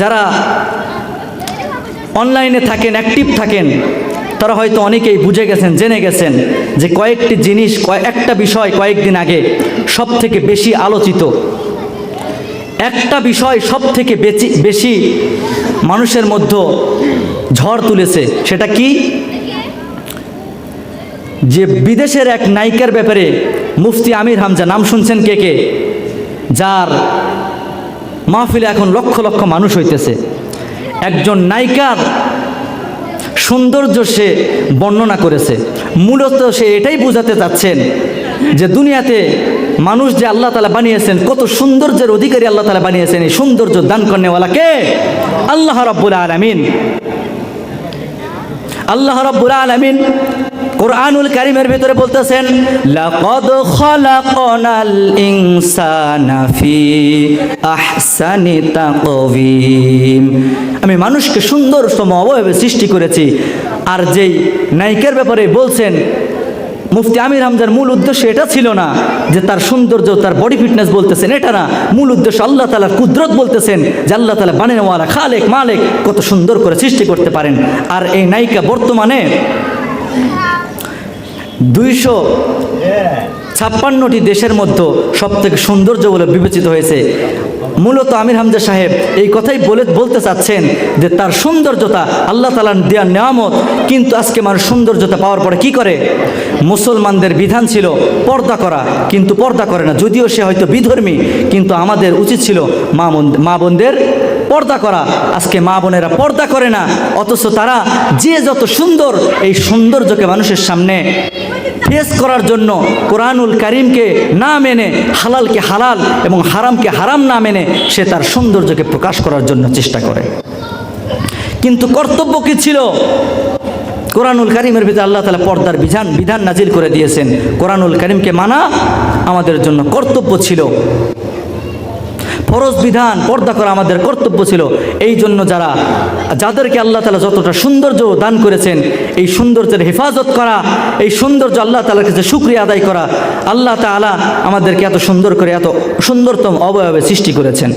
যারা অনলাইনে থাকেন অ্যাক্টিভ থাকেন, তারা হয়তো অনেকেই বুঝে গেছেন, জেনে গেছেন যে কয়েকটি জিনিস কয়েকটা বিষয় কয়েকদিন আগে সব থেকে বেশি আলোচিত। একটা বিষয় সব থেকে বেশি বেশি মানুষের মধ্যে ঝড় তুলেছে, সেটা কি? যে বিদেশের এক নায়িকার ব্যাপারে মুফতি আমির হামজা, নাম শুনছেন কে কে? যার মাহফিলে এখন লক্ষ লক্ষ মানুষ হইতেছে। একজন নায়িকার সৌন্দর্য সে বর্ণনা করেছে। মূলত সে এটাই বোঝাতে চাচ্ছেন যে দুনিয়াতে মানুষ যে আল্লাহ তালা বানিয়েছেন, কত সৌন্দর্যের অধিকারী আল্লাহ তালা বানিয়েছেন, এই সৌন্দর্য দান করেওয়ালা কে? আল্লাহ রব্বুল আলমিন। আল্লাহ রব্বুল আলমিন কোরআনুল কারিমের ভিতরে বলতেছেন, লাকাদ খালাকনাল ইনসানা ফি আহসানি তাকওয়িম। আমি মানুষকে সুন্দরতম অবয়বে সৃষ্টি করেছি, আর যেই নায়িকার ব্যাপারে বলছেন, মুফতি আমির হামজার মূল উদ্দেশ্য এটা ছিল না যে তার সৌন্দর্য, তার বডি ফিটনেস বলতেছেন, এটা না। মূল উদ্দেশ্য আল্লাহ তালার কুদরত বলতেছেন যে আল্লাহ তালা বানেওয়ালা খালেক মালেক কত সুন্দর করে সৃষ্টি করতে পারেন। আর এই নায়িকা বর্তমানে দুইশো। ছাপ্পান্নটি দেশের মধ্যে সব থেকে সৌন্দর্য বলে বিবেচিত হয়েছে। মূলত আমির হামজা সাহেব এই কথাই বলে বলতে চাচ্ছেন যে তার সৌন্দর্যতা আল্লাহ তালার দেওয়ার নেয়ামত, কিন্তু আজকে মানুষ সৌন্দর্যতা পাওয়ার পরে কি করে? মুসলমানদের বিধান ছিল পর্দা করা, কিন্তু পর্দা করে না। যদিও সে হয়তো বিধর্মী, কিন্তু আমাদের উচিত ছিল মা বোন মা বোনদের পর্দা করা। আজকে মা বোনেরা পর্দা করে না, অথচ তারা যে যত সুন্দর এই সৌন্দর্যকে মানুষের সামনে ফেস করার জন্য কোরআনুল করিমকে না মেনে, হালালকে হালাল এবং হারামকে হারাম না মেনে সে তার সৌন্দর্যকে প্রকাশ করার জন্য চেষ্টা করে। কিন্তু কর্তব্য কি ছিল? কোরআনুল করিমের ভিতরে আল্লাহ তালা পর্দার বিধান বিধান নাজিল করে দিয়েছেন। কোরআনুল করিমকে মানা আমাদের জন্য কর্তব্য ছিল। ফরজ বিধান পর্দা করা আমাদের কর্তব্য ছিল। এই জন্য যারা, যাদেরকে আল্লাহ তালা যতটা সৌন্দর্য দান করেছেন, এই সৌন্দর্যের হেফাজত করা, এই সৌন্দর্য আল্লাহ তালার কাছে সুক্রিয়া আদায় করা, আল্লাহ তালা আমাদেরকে এত সুন্দর করে, এত সুন্দরতম অবয়বে সৃষ্টি করেছেন।